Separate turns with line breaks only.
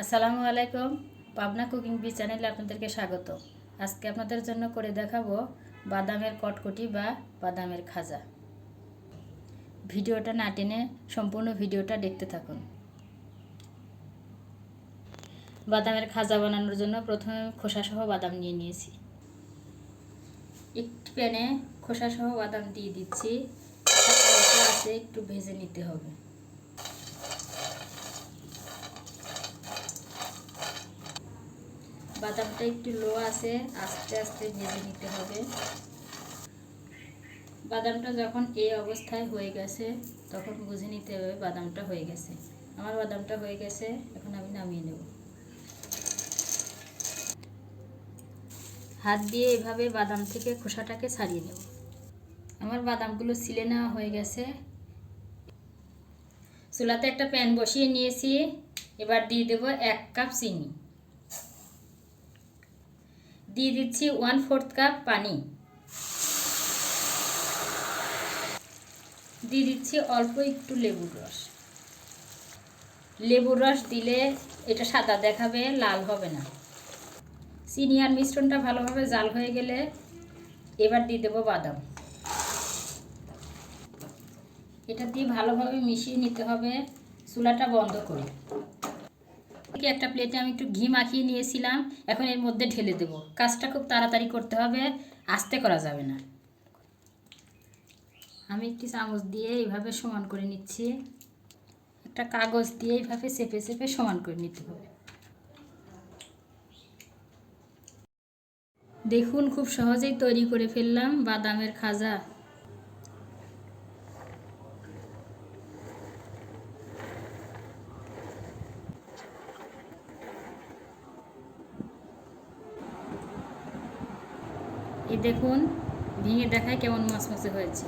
আসসালামু আলাইকুম। Pabna cooking B চ্যানেলে আপনাদেরকে স্বাগত। আজকে আপনাদের জন্য করে দেখাবো বাদামের কটকটি বা বাদামের খাজা। ভিডিওটা না টেনে সম্পূর্ণ ভিডিওটা দেখতে থাকুন। বাদামের খাজা বানানোর জন্য প্রথমে খোসাসহ বাদাম নিয়ে নিয়েছি। একটি প্যানে খোসাসহ বাদাম দিয়ে দিচ্ছি। একটু ভেজে নিতে হবে। বাদামটা একটু লো আছে, আস্তে আস্তে ভেজে নিতে হবে। বাদামটা যখন এই অবস্থায় হয়ে গেছে, তখন বুঝে নিতে হবে বাদামটা হয়ে গেছে। আমার বাদামটা হয়ে গেছে, এখন আমি নামিয়ে নেব। হাত দিয়ে এভাবে বাদাম থেকে খোসাটাকে ছাড়িয়ে নেব। আমার বাদামগুলো ছিলে নেওয়া হয়ে গেছে। চুলাতে একটা প্যান বসিয়ে নিয়েছি। এবার দিয়ে দেবো এক কাপ চিনি। দিয়ে দিচ্ছি ওয়ান ফোর্থ কাপ পানি। দিয়ে দিচ্ছি অল্প একটু লেবুর রস। লেবুর রস দিলে এটা সাদা দেখাবে, লাল হবে না। চিনি আর মিশ্রণটা ভালোভাবে জাল হয়ে গেলে এবার দিয়ে দেবো বাদাম। এটা দিয়ে ভালোভাবে মিশিয়ে নিতে হবে, চুলাটা বন্ধ করে একটা প্লেটে আমি একটু ঘি মাখিয়ে নিয়েছিলাম, এখন এর মধ্যে ঢেলে দেব। কাজটা খুব তাড়াতাড়ি করতে হবে, আস্তে করা যাবে না। আমি একটি চামচ দিয়ে এইভাবে সমান করে নিচ্ছি। একটা কাগজ দিয়ে এইভাবে চেপে চেপে সমান করে নিতে হবে। দেখুন, খুব সহজেই তৈরি করে ফেললাম বাদামের খাজা। এই দেখুন ভেঙে দেখায় কেমন মচমচে হয়েছে।